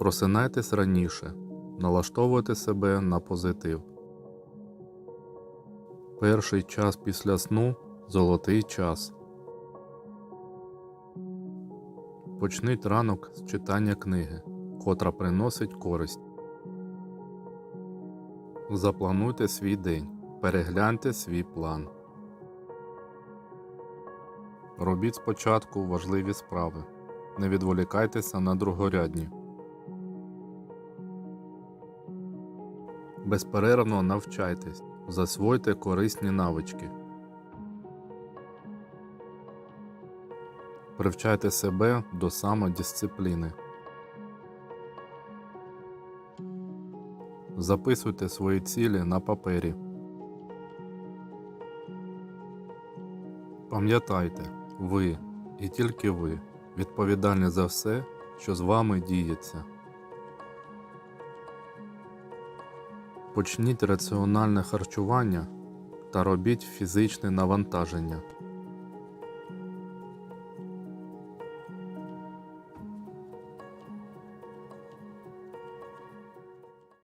Просинайтесь раніше, налаштовуйте себе на позитив. Перший час після сну золотий час. Почніть ранок з читання книги, котра приносить користь. Заплануйте свій день, перегляньте свій план. Робіть спочатку важливі справи. Не відволікайтеся на другорядні. Безперервно навчайтесь, засвойте корисні навички. Привчайте себе до самодисципліни. Записуйте свої цілі на папері. Пам'ятайте, ви і тільки ви відповідальні за все, що з вами діється. Почніть раціональне харчування та робіть фізичне навантаження.